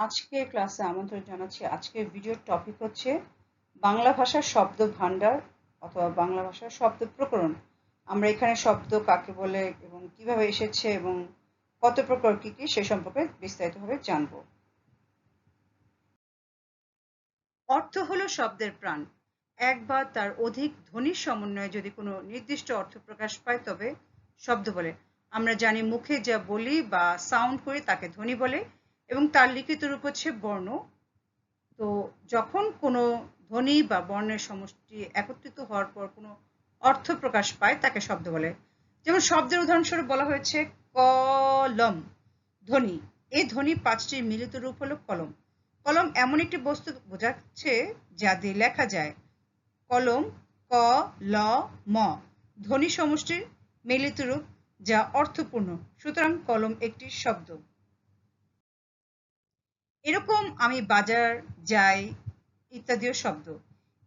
আজকে ক্লাসে আমন্ত্রণ জানাচ্ছি। আজকের ভিডিওর টপিক হচ্ছে বাংলা ভাষার শব্দ ভাণ্ডার অথবা বাংলা ভাষার শব্দ প্রকরণ আমরা এখানে শব্দ কাকে বলে এবং কীভাবে এসেছে এবং কত প্রকার কি কি সে সম্পর্কে বিস্তারিতভাবে জানব। অর্থ হলো শব্দের প্রাণ। এক বা তার অধিক ধ্বনির সমন্বয়ে যদি কোনো নির্দিষ্ট অর্থ প্রকাশ পায়, তবে শব্দ বলে। আমরা জানি মুখে যা বলি বা সাউন্ড করি, তাকে ধ্বনি বলে। এবং তার লিখিত রূপ হচ্ছে বর্ণ। তো যখন কোনো ধ্বনি বা বর্ণের সমষ্টি একত্রিত হওয়ার পর কোনো অর্থ প্রকাশ পায়, তাকে শব্দ বলে। যেমন শব্দের উদাহরণস্বরূপ বলা হয়েছে কলম, ধ্বনি। এই ধ্বনি পাঁচটির মিলিত রূপ হলো কলম। কলম এমন একটি বস্তু বোঝাচ্ছে যা দিয়ে লেখা যায়, কলম, ক, ল, ম। ধ্বনি সমষ্টির মিলিত রূপ যা অর্থপূর্ণ। সুতরাং কলম একটি শব্দ। এরকম আমি বাজার, যাই ইত্যাদিও শব্দ।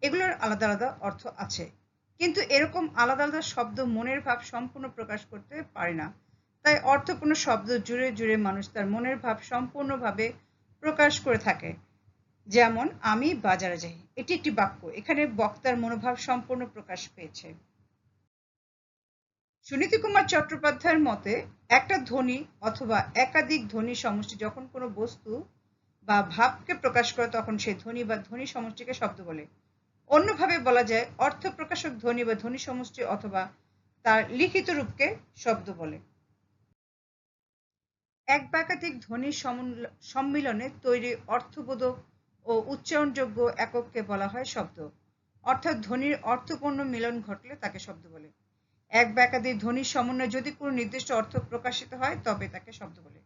এগুলোর আলাদা আলাদা অর্থ আছে। কিন্তু এরকম আলাদা আলাদা শব্দ মনের ভাব সম্পূর্ণ প্রকাশ করতে পারে না। তাই অর্থপূর্ণ শব্দ জুড়ে জুড়ে মানুষ তার মনের ভাব সম্পূর্ণভাবে প্রকাশ করে থাকে। যেমন, আমি বাজারে যাই। এটি একটি বাক্য। এখানে বক্তার মনোভাব সম্পূর্ণ প্রকাশ পেয়েছে। সুনীতি কুমার চট্টোপাধ্যায়ের মতে, একটা ধ্বনি অথবা একাধিক ধ্বনি সমষ্টি যখন কোনো বস্তু বা ভাবকে প্রকাশ করে তখন সেই ধ্বনি বা ধ্বনি সমষ্টিকে শব্দ বলে। অন্যভাবে বলা যায় অর্থ প্রকাশক ধ্বনি বা ধ্বনি সমষ্টি অথবা তার লিখিত রূপকে শব্দ বলে। এক বা একাধিক ধ্বনি সম্মিলনে তৈরি অর্থবোধক ও উচ্চারণযোগ্য একককে বলা হয় শব্দ। অর্থাৎ ধ্বনির অর্থপূর্ণ মিলন ঘটলে তাকে শব্দ বলে। এক বা একাধিক ধ্বনির সমন্বয়ে যদি কোনো নির্দিষ্ট অর্থ প্রকাশিত হয়, তবে তাকে শব্দ বলে।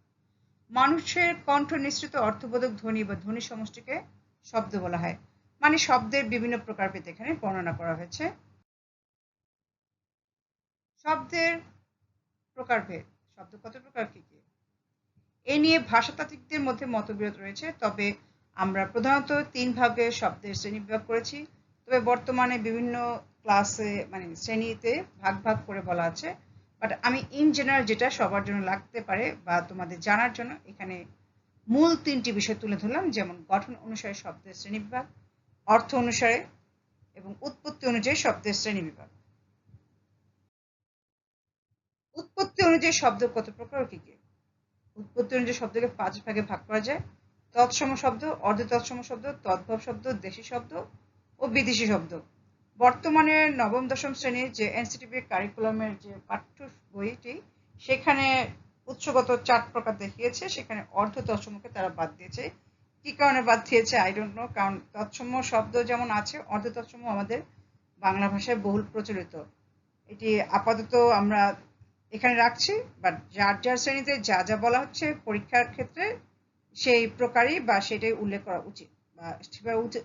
মানুষের কণ্ঠ নিঃসৃত অর্থবোধক ধ্বনি বা ধ্বনি সমষ্টিকে শব্দ বলা হয়। মানে শব্দের বিভিন্ন প্রকার প্রকারভেদ এখানে বর্ণনা করা হয়েছে। শব্দের প্রকারভেদ। শব্দ কত প্রকার, কি কি? এ নিয়ে ভাষাতাত্ত্বিকদের মধ্যে মতবিরোধ রয়েছে, তবে আমরা প্রধানত তিন ভাগে শব্দের শ্রেণি বিভাগ করেছি। তবে বর্তমানে বিভিন্ন ক্লাসে মানে শ্রেণীতে ভাগ ভাগ করে বলা আছে। বাট আমি ইন জেনারেল যেটা সবার জন্য লাগতে পারে বা তোমাদের জানার জন্য, এখানে মূল তিনটি বিষয় তুলে ধরলাম, যেমন গঠন অনুসারে শব্দের শ্রেণীবিভাগ, অর্থ অনুসারে এবং উৎপত্তি অনুযায়ী শব্দের শ্রেণীবিভাগ। উৎপত্তি অনুযায়ী শব্দ কত প্রকার কি কি? উৎপত্তি অনুযায়ী শব্দকে পাঁচ ভাগে ভাগ করা যায়। তৎসম শব্দ, অর্ধ তৎসম শব্দ, তদ্ভব শব্দ, দেশি শব্দ ও বিদেশি শব্দ। বর্তমানে নবম, দশম শ্রেণির যে এনসিটিভি কারিকুলামের যে পাঠ্য বইটি সেখানে উৎসগত চার প্রকার দেখিয়েছে। সেখানে অর্ধ তৎসমকে তারা বাদ দিয়েছে। কি কারণে বাদ দিয়েছে? আই ডোন্ট নো কারণ তৎসম শব্দ যেমন আছে, অর্ধ তৎসম আমাদের বাংলা ভাষায় বহুল প্রচলিত। এটি আপাতত আমরা এখানে রাখছি বাট যার যার শ্রেণীতে যা যা বলা হচ্ছে পরীক্ষার ক্ষেত্রে সেই প্রকারই বা সেটাই উল্লেখ করা উচিত বা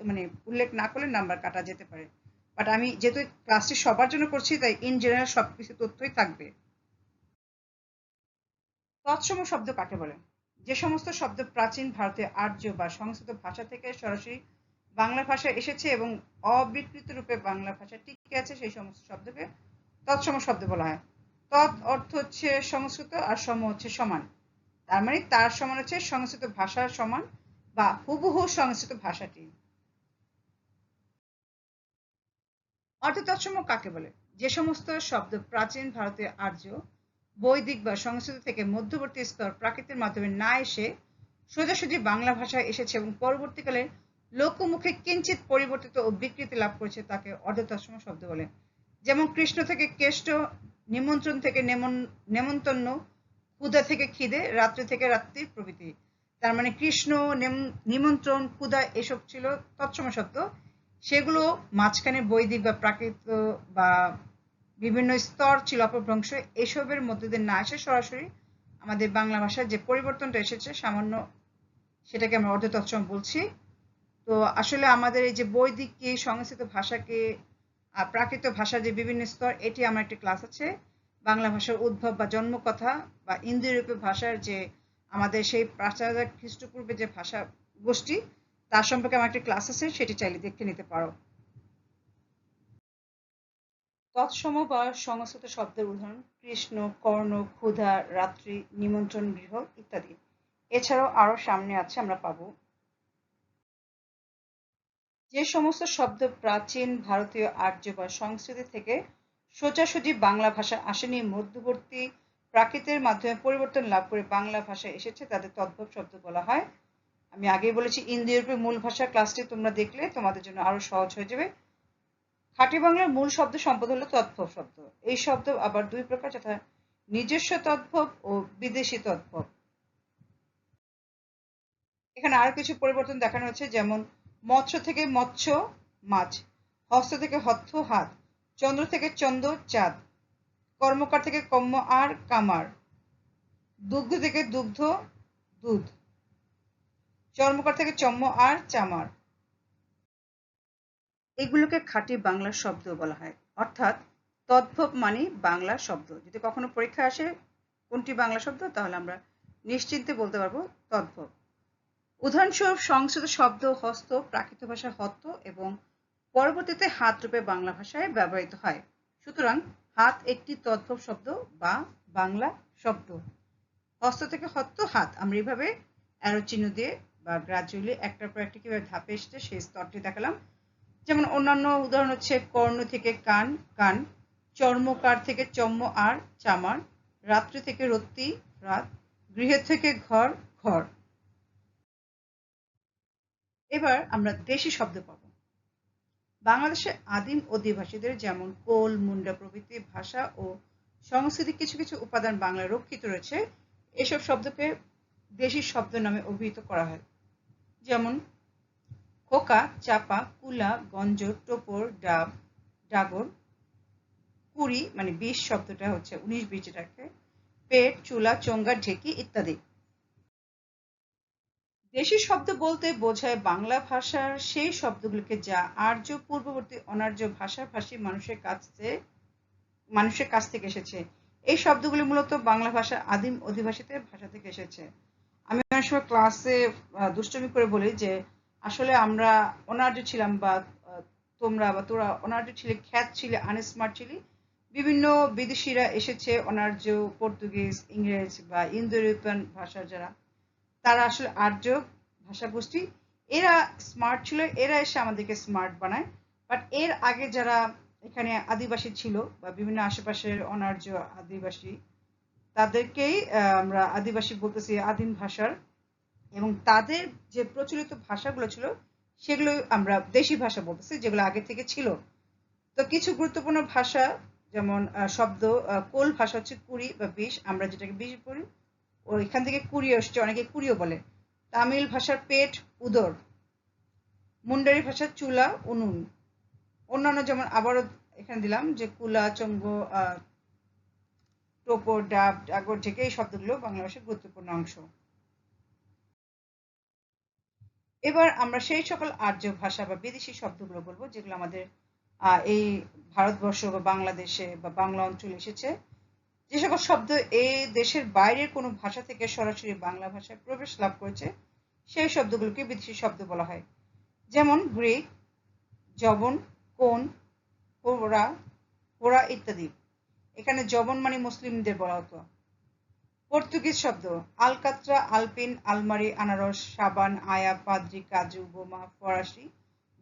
মানে উল্লেখ না করলে নাম্বার কাটা যেতে পারে। বাট আমি যেহেতু ক্লাসটি সবার জন্য করছি, তাই ইন জেনারেল সব কিছু তথ্যই থাকবে। তৎসম শব্দ কাকে বলে? যে সমস্ত শব্দ প্রাচীন ভারতীয় আর্য বা সংস্কৃত ভাষা থেকে সরাসরি বাংলা ভাষায় এসেছে এবং অবিকৃত রূপে বাংলা ভাষা টিকে আছে, সেই সমস্ত শব্দকে তৎসম শব্দ বলা হয়। তৎ অর্থ হচ্ছে সংস্কৃত আর সম হচ্ছে সমান। তার মানে তার সমান হচ্ছে সংস্কৃত ভাষার সমান বা হুবহু সংস্কৃত ভাষাটি। অর্থতৎসম কাকে বলে? যে সমস্ত শব্দ প্রাচীন ভারতীয় আর্য, বৈদিক বা সংস্কৃত থেকে মধ্যবর্তী স্তর প্রাকৃতের মাধ্যমে না এসে সোজাসুজি বাংলা ভাষায় এসেছে এবং পরবর্তীকালে লোকমুখে কিঞ্চিত পরিবর্তিত ও বিকৃতি লাভ করেছে তাকে অর্ধতৎসম শব্দ বলে। যেমন কৃষ্ণ থেকে কেষ্ট, নিমন্ত্রণ থেকে নেমন্তন্ন ক্ষুদা থেকে খিদে, রাত্রি থেকে রাত্রি প্রভৃতি। তার মানে কৃষ্ণ নিমন্ত্রণ ক্ষুদা এসব ছিল তৎসম শব্দ। সেগুলো মাঝখানে বৈদিক বা প্রাকৃত বা বিভিন্ন স্তর ছিল অপভ্রংশ এসবের মধ্যে দিয়ে না এসে সরাসরি আমাদের বাংলা ভাষার যে পরিবর্তনটা এসেছে, সামান্য সেটাকে আমরা অর্ধ তৎসম বলছি। তো আসলে আমাদের এই যে বৈদিক কি সংস্কৃত ভাষাকে প্রাকৃত ভাষার যে বিভিন্ন স্তর, এটি আমার একটি ক্লাস আছে। বাংলা ভাষার উদ্ভব বা জন্মকথা বা ইন্দো ইউরোপীয় ভাষার যে আমাদের সেই প্রাচার্য খ্রিস্টপূর্বে যে ভাষা গোষ্ঠী তার সম্পর্কে আমার একটা ক্লাস আছে, সেটি চাইলে দেখে নিতে পারো। তৎসম বা সংস্কৃত শব্দের উদাহরণ, কৃষ্ণ, কর্ণ, ক্ষুধা, রাত্রি, নিমন্ত্রণ, গৃহ ইত্যাদি। এছাড়াও আরও সামনে আছে, আমরা পাবো। যে সমস্ত শব্দ প্রাচীন ভারতীয় আর্য বা সংস্কৃতি থেকে সোজাসুজি বাংলা ভাষা আসেনি, মধ্যবর্তী প্রাকৃতের মাধ্যমে পরিবর্তন লাভ করে বাংলা ভাষায় এসেছে, তাদের তদ্ভব শব্দ বলা হয় আমি আগেই বলেছি ইন্দো ইউরোপের মূল ভাষা ক্লাসটি তোমরা দেখলে, তোমাদের জন্য আরও সহজ হয়ে যাবে। খাঁটি বাংলার মূল শব্দ সম্পদ হলো তদ্ভব শব্দ। এই শব্দ আবার দুই প্রকার, যথা নিজস্ব তদ্ভব ও বিদেশি তদ্ভব এখানে আরও কিছু পরিবর্তন দেখানো হচ্ছে, যেমন মৎস্য থেকে মৎস্য, মাছ, হস্ত থেকে হত্থ হাত, চন্দ্র থেকে চন্দ্র, চাঁদ, কর্মকার থেকে কম্ম আর কামার, দুগ্ধ থেকে দুগ্ধ, দুধ। চর্মকার থেকে চম্ম আর চামার। এগুলোকে খাঁটি বাংলা শব্দ বলা হয়। অর্থাৎ তদ্ভব মানে বাংলা শব্দ। যদি কখনো পরীক্ষা আসে কোনটি বাংলা শব্দ, তাহলে আমরা নিশ্চিন্তে বলতে পারব তদ্ভব। উদাহরণস্বরূপ সংস্কৃত শব্দ হস্ত, প্রাকৃত ভাষা হত্ত এবং পরবর্তীতে হাত রূপে বাংলা ভাষায় ব্যবহৃত হয়। সুতরাং হাত একটি তদ্ভব শব্দ বা বাংলা শব্দ। হস্ত থেকে হত্ত, হাত। আমরা এইভাবে অ্যারো চিহ্ন দিয়ে বা গ্রাজুয়ালি একটার পর একটা কীভাবে ধাপে এসছে সেই স্তরটি দেখালাম। যেমন অন্যান্য উদাহরণ হচ্ছে কর্ণ থেকে কান কান, চর্মকার থেকে চম্ম আর চামার, রাত্রি থেকে রত্তি, রাত, গৃহের থেকে ঘর ঘর। এবার আমরা দেশি শব্দ পাব। বাংলাদেশে আদিম অধিবাসীদের যেমন কোল, মুন্ডা প্রভৃতি ভাষা ও সংস্কৃতির কিছু কিছু উপাদান বাংলায় রক্ষিত রয়েছে, এসব শব্দকে দেশি শব্দ নামে অভিহিত করা হয়। যেমন খোকা, চাপা, কুলা গঞ্জ টোপর, ডাব, ডাগর, কুড়ি মানে বিশ শব্দটা হচ্ছে, উনিশ বিশ যেটাকে, পেট, চুলা চঙ্গা ঢেকি ইত্যাদি। দেশি শব্দ বলতে বোঝায় বাংলা ভাষার সেই শব্দগুলোকে যা আর্য, পূর্ববর্তী, অনার্য ভাষাভাষী মানুষের কাছে মানুষের কাছ থেকে এসেছে। এই শব্দগুলি মূলত বাংলা ভাষা আদিম অধিবাসীদের ভাষা থেকে এসেছে। আমি অনেক সময় ক্লাসে দুষ্টমি করে বলি যে, আসলে আমরা অনার্য ছিলাম বা তোমরা বা তোরা অনার্য ছিলে, খ্যাত ছিলে আনস্মার্ট ছিলি। বিভিন্ন বিদেশিরা এসেছে অনার্য, পর্তুগিজ, ইংরেজ বা ইন্দো ইউরোপিয়ান ভাষার যারা। তারা আসলে আর্য ভাষাগোষ্ঠী। এরা স্মার্ট ছিল, এরা এসে আমাদেরকে স্মার্ট বানায়। বাট এর আগে যারা এখানে আদিবাসী ছিল বা বিভিন্ন আশেপাশের অনার্য আদিবাসী তাদেরকেই আমরা আদিবাসী বলতেছি আদিম ভাষার, এবং তাদের যে প্রচলিত ভাষাগুলো ছিল, সেগুলো আমরা দেশি ভাষা বলতেছি, যেগুলো আগে থেকে ছিল। তো কিছু গুরুত্বপূর্ণ ভাষা, যেমন শব্দ কোল ভাষা হচ্ছে কুড়ি বা বিষ আমরা যেটাকে বিষ বলি ও এখান থেকে কুড়ি আসছে অনেকে কুড়িও বলে। তামিল ভাষার পেট, উদর। মুন্ডারি ভাষার চুলা, উনুন। অন্যান্য যেমন, আবারও এখানে দিলাম যে কুলা, চঙ্গ টোপর, ডাব, ডাগর থেকে এই শব্দগুলো বাংলা ভাষার গুরুত্বপূর্ণ অংশ। এবার আমরা সেই সকল আর্য ভাষা বা বিদেশি শব্দগুলো বলব, যেগুলো আমাদের এই ভারতবর্ষ বা বাংলাদেশে বা বাংলা অঞ্চলে এসেছে। যে সকল শব্দ এই দেশের বাইরের কোনো ভাষা থেকে সরাসরি বাংলা ভাষায় প্রবেশ লাভ করেছে, সেই শব্দগুলোকে বিদেশি শব্দ বলা হয়। যেমন গ্রিক, জবন, কোন পোরা পোড়া ইত্যাদি। এখানে জবন মানে মুসলিমদের বলা হতো। পর্তুগিজ শব্দ, আলকাত্রা, আলপিন, আলমারি, আনারস, সাবান, আয়া, পাদ্রি, কাজু, বোমা, ফরাসি,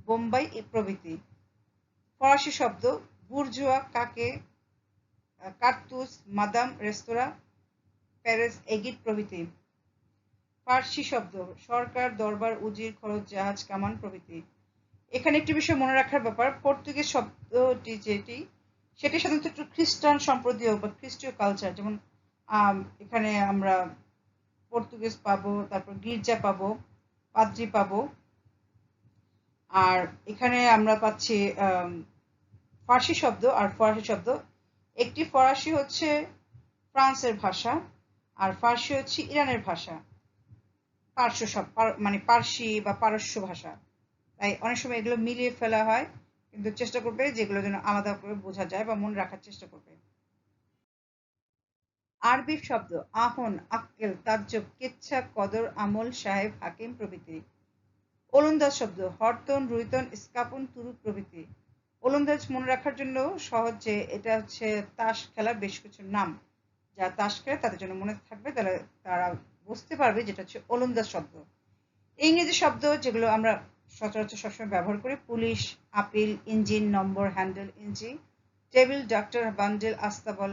বোম্বাই প্রভৃতি। ফরাসি শব্দ, বুর্জুয়া, কাকে কার্তুস মাদাম, রেস্তোরাঁ, প্যারেস, এগিট প্রভৃতি। ফার্সি শব্দ, সরকার, দরবার, উজির, খরচ, জাহাজ, কামান প্রভৃতি। এখানে একটি বিষয় মনে রাখার ব্যাপার, পর্তুগিজ শব্দটি যেটি সেটি সাধারণত একটু খ্রিস্টান সম্প্রদায় বা খ্রিস্টীয় কালচার যেমন এখানে আমরা পর্তুগিজ পাবো, তারপর গির্জা পাবো, পাদ্রি পাবো। আর এখানে আমরা পাচ্ছি ফার্সি শব্দ, আর ফরাসি শব্দ, একটি ফরাসি হচ্ছে ফ্রান্সের ভাষা, আর ফার্সি হচ্ছে ইরানের ভাষা, পার্শ্ব মানে পার্সি বা পারস্য ভাষা। তাই অনেক সময় এগুলো মিলিয়ে ফেলা হয়। কিন্তু চেষ্টা করবে যেগুলো যেন আলাদা করে বোঝা যায় বা মনে রাখার চেষ্টা করবে। আরবি শব্দ, আহন, আক্কেল, তাজ্জব, কেচ্ছা, কদর, আমল, সাহেব, হাকিম প্রভৃতি। ওলন্দাজ শব্দ, হরতন, রুইতন, স্কাপন তুরু প্রভৃতি। ওলন্দাজ মনে রাখার জন্য সহজ যে এটা হচ্ছে তাস খেলার বেশ কিছু নাম। যারা তাস খেলে তাদের জন্য মনে থাকবে, তাহলে তারা বুঝতে পারবে যেটা হচ্ছে ওলন্দাজ শব্দ। ইংরেজি শব্দ যেগুলো আমরা সচরাচর সবসময় ব্যবহার করি। Police, appeal, engine, number, handle, ইঞ্জি, table, ডাক্তার, bundle, আস্তাবল,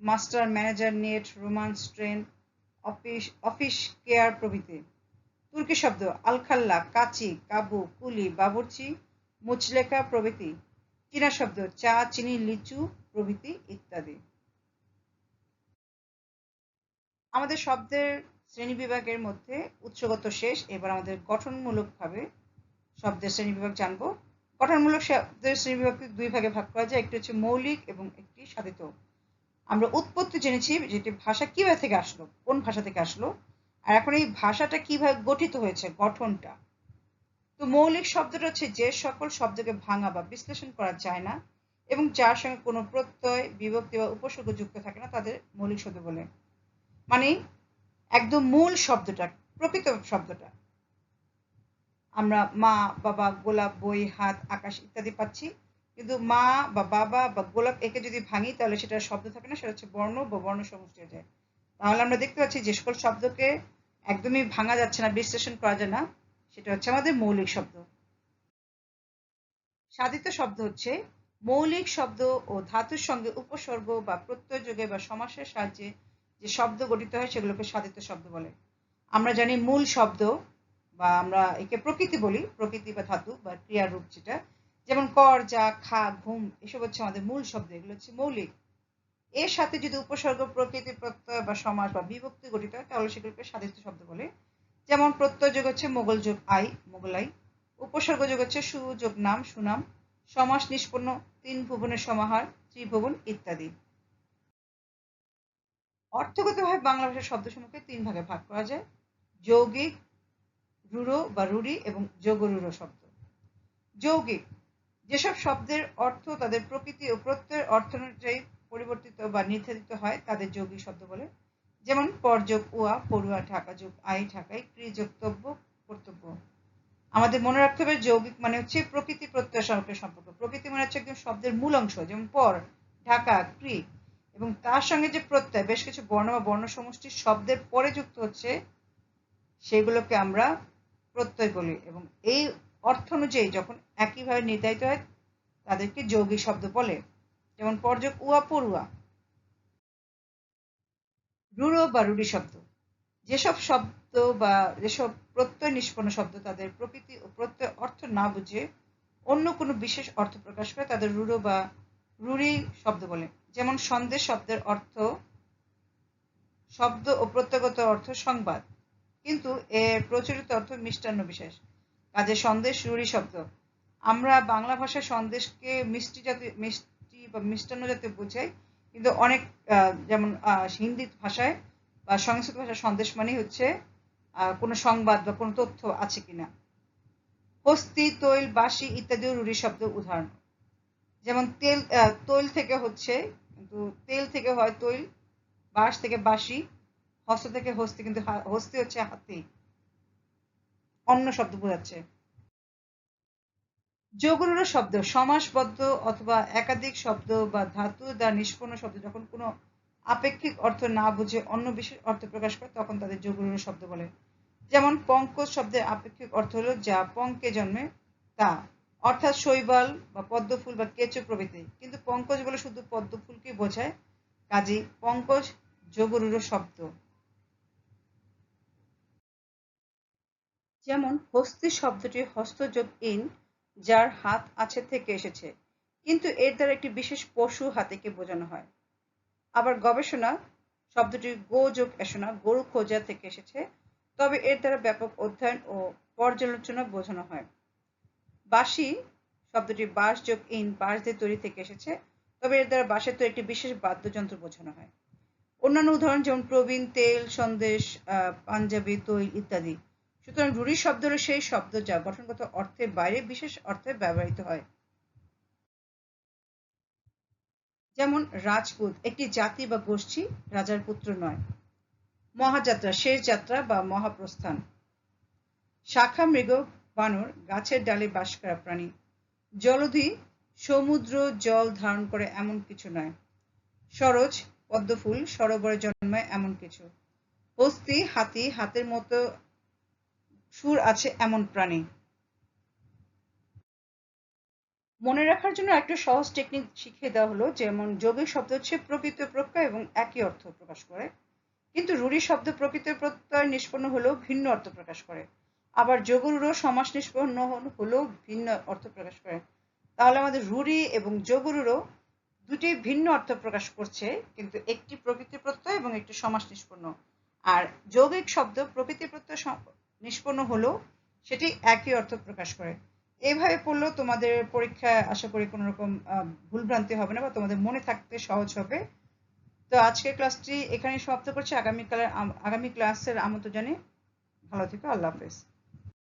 master, manager, net, romance, train, office office care প্রভৃতি। তুর্কি শব্দ, আলখাল্লা, কাচি, কাবু, কুলি, বাবুর্চি, মুচলেখা প্রভৃতি। চীনা শব্দ, চা, চিনি, লিচু প্রভৃতি ইত্যাদি। আমাদের শব্দের শ্রেণি বিভাগের মধ্যে উৎসগত শেষ, এবার আমাদের গঠনমূলকভাবে শব্দের শ্রেণি বিভাগ জানব। গঠনমূলক শব্দের শ্রেণি বিভাগকে দুই ভাগে ভাগ করা যায়। একটি হচ্ছে মৌলিক এবং একটি সাধিত। আমরা উৎপত্তি জেনেছি যেটি ভাষা কীভাবে থেকে আসলো, কোন ভাষা থেকে আসলো, আর এখন এই ভাষাটা কীভাবে গঠিত হয়েছে, গঠনটা। তো মৌলিক শব্দটা হচ্ছে যে সকল শব্দকে ভাঙা বা বিশ্লেষণ করা যায় না এবং যার সঙ্গে কোনো প্রত্যয়, বিভক্তি বা উপসর্গ যুক্ত থাকে না, তাদের মৌলিক শব্দ বলে। মানে একদম মূল শব্দটা, প্রকৃত শব্দটা। আমরা মা, বাবা, গোলাপ, বই, হাত, আকাশ ইত্যাদি পাচ্ছি। কিন্তু মা বা বাবা বা গোলাপ একে যদি ভাঙি, তাহলে সেটা শব্দ থাকে না, সেটা হচ্ছে বর্ণ বা বর্ণ সমষ্টি হয়ে যায়। তাহলে আমরা দেখতে পাচ্ছি যে সকল শব্দকে একদমই ভাঙা যাচ্ছে না, বিশ্লেষণ করা যায় না। সেটা হচ্ছে আমাদের মৌলিক শব্দ। সাধিত শব্দ হচ্ছে মৌলিক শব্দ ও ধাতুর সঙ্গে উপসর্গ বা প্রত্যয় যোগে বা সমাসের সাহায্যে যে শব্দ গঠিত হয়, সেগুলোকে সাধিত শব্দ বলে। আমরা জানি মূল শব্দ বা আমরা একে প্রকৃতি বলি, প্রকৃতি বা ধাতু বা ক্রিয়ার রূপ যেটা, যেমন কর, যা, খা, ঘুম, এসব হচ্ছে আমাদের মূল শব্দ, এগুলো হচ্ছে মৌলিক। এর সাথে যদি উপসর্গ, প্রকৃতি, প্রত্যয় বা সমাস বা বিভক্তি গঠিত হয়, তাহলে সেগুলোকে সাধিত শব্দ বলে। যেমন প্রত্যয় যোগ হচ্ছে মোগল যোগ আই, মোগলাই। উপসর্গ যোগ হচ্ছে সুযোগ নাম, সুনাম। সমাস নিষ্পন্ন, তিন ভুবনের সমাহার, ত্রিভুবন ইত্যাদি। অর্থগতভাবে বাংলা ভাষার শব্দসমূহকে তিন ভাগে ভাগ করা যায়। যৌগিক রুড়ো বা রুড়ি এবং যোগরুড়ো শব্দ। যৌগিক, যেসব শব্দের অর্থ তাদের প্রকৃতি ও প্রত্যয়ের অর্থ অনুযায়ী পরিবর্তিত বা নির্ধারিত হয়, তাদের যৌগিক শব্দ বলে। যেমন, পরযোগ উয়া পড়ুয়া ঢাকা যোগ আই ঢাকায় ক্রিযোগতব্য কর্তব্য। আমাদের মনে রাখতে হবে, যৌগিক মানে হচ্ছে প্রকৃতি প্রত্যয় সঙ্গে সম্পর্ক। প্রকৃতি মানে হচ্ছে একদম শব্দের মূল অংশ, যেমন পর, ঢাকা, ক্রি। এবং তার সঙ্গে যে প্রত্যয়, বেশ কিছু বর্ণ বা বর্ণ সমষ্টির শব্দের পরে যুক্ত হচ্ছে, সেগুলোকে আমরা প্রত্যয় বলি এবং এই অর্থ অনুযায়ী যখন একইভাবে নির্ধারিত হয়, তাদেরকে যৌগিক শব্দ বলে। যেমন পর্যক উয়া পড়ুয়া রুড়ো বা রুড়ি শব্দ। যেসব শব্দ বা যেসব প্রত্যয় নিষ্পন্ন শব্দ তাদের প্রকৃতি ও প্রত্যয় অর্থ না বুঝে অন্য কোনো বিশেষ অর্থ প্রকাশ করে তাদের রুড়ো বা রুড়ি শব্দ বলে। যেমন সন্দেশ শব্দের অর্থ শব্দ ও প্রত্যগত অর্থ সংবাদ। কিন্তু এর প্রচলিত অর্থ মিষ্টান্ন বিশেষ। কাজে সন্দেশ রুড়ি শব্দ। আমরা বাংলা ভাষায় সন্দেশকে মিষ্টি জাতীয় মিষ্টি বা মিষ্টান্ন জাতীয় বোঝাই, কিন্তু অনেক যেমন হিন্দি ভাষায় বা সংস্কৃত ভাষায় সন্দেশ মানেই হচ্ছে কোনো সংবাদ বা কোনো তথ্য আছে কিনা। হস্তি, তৈল বাসি ইত্যাদিও রুড়ি শব্দ উদাহরণ। যেমন তেল তৈল থেকে হচ্ছে, কিন্তু তেল থেকে হয় তৈল, বাঁশ থেকে বাসি হস্ত থেকে হস্তি কিন্তু হস্তি হচ্ছে হাতি। অন্য শব্দ বোঝাচ্ছে। যোগরুড় শব্দ, সমাসবদ্ধ অথবা একাধিক শব্দ বা ধাতু দ্বারা নিষ্পন্ন শব্দ যখন কোনো আপেক্ষিক অর্থ না বুঝে অন্য বিশেষ অর্থ প্রকাশ করে, তখন তাদের যোগরুড় শব্দ বলে। যেমন, পঙ্কজ শব্দের আপেক্ষিক অর্থ হলো যা পঙ্কে জন্মে তা। অর্থাৎ শৈবাল বা পদ্মফুল বা কেঁচো প্রভৃতি। কিন্তু পঙ্কজ বলে শুধু পদ্মফুলকে বোঝায়, কাজেই পঙ্কজ যোগরুড় শব্দ। যেমন হস্তি শব্দটি হস্তযোগ ইন, যার হাত আছে থেকে এসেছে। কিন্তু এর দ্বারা একটি বিশেষ পশু হাতিকে বোঝানো হয়। আবার গবেষণা, শব্দটি গো যোগ এসনা, গরু খোঁজা থেকে এসেছে। তবে এর দ্বারা ব্যাপক অধ্যয়ন ও পর্যালোচনা বোঝানো হয়। বাঁশি শব্দটি বাঁশ যোগ ইন, বাঁশ দিয়ে তৈরি থেকে এসেছে। তবে এর দ্বারা বাঁশের তো একটি বিশেষ বাদ্যযন্ত্র বোঝানো হয়। অন্যান্য উদাহরণ যেমন প্রবীণ, তেল, সন্দেশ পাঞ্জাবি, তৈল ইত্যাদি। সুতরাং রুড়ি শব্দ হল সেই শব্দ যা গঠনগত অর্থের বাইরে বিশেষ অর্থে ব্যবহৃত হয়। যেমন রাজপুত একটি জাতি বা গোষ্ঠী রাজার পুত্র নয়। মহাযাত্রা, শেষ যাত্রা বা মহাপ্রস্থান। শাখা মৃগ, বানর, গাছের ডালে বাস করা প্রাণী। জলধি, সমুদ্র, জল ধারণ করে এমন কিছু নয়। সরোজ, পদ্মফুল সরোবরে জন্মায় এমন কিছু। হস্তি হাতি, হাতের মতো সুর আছে এমন প্রাণী। মনে রাখার জন্য একটা সহজ টেকনিক শিখিয়ে দেওয়া হলো, যেমন যৌগিক শব্দ হচ্ছে প্রকৃত প্রত্যয় এবং একই অর্থ প্রকাশ করে। কিন্তু রুড়ি শব্দ প্রকৃত প্রত্যয় নিষ্পন্ন হলেও ভিন্ন অর্থ প্রকাশ করে। আবার যোগরুড়ো সমাস নিষ্পন্ন হলেও ভিন্ন অর্থ প্রকাশ করে। তাহলে আমাদের রুড়ি এবং যোগরুড়ো দুটি ভিন্ন অর্থ প্রকাশ করছে, কিন্তু একটি প্রকৃতি প্রত্যয় এবং একটি সমাস নিষ্পন্ন। আর যৌগিক শব্দ প্রকৃতি প্রত্যয় নিষ্পন্ন হলো, সেটি একই অর্থ প্রকাশ করে। এইভাবে পড়লেও তোমাদের পরীক্ষায় আশা করি কোনো রকম ভুলভ্রান্তি হবে না বা তোমাদের মনে থাকতে সহজ হবে। তো আজকের ক্লাসটি এখানে সমাপ্ত করছি। আগামীকালের আগামী ক্লাসের আমন্ত্রণ জানিয়ে ভালো থেকো। আল্লাহ হাফেজ।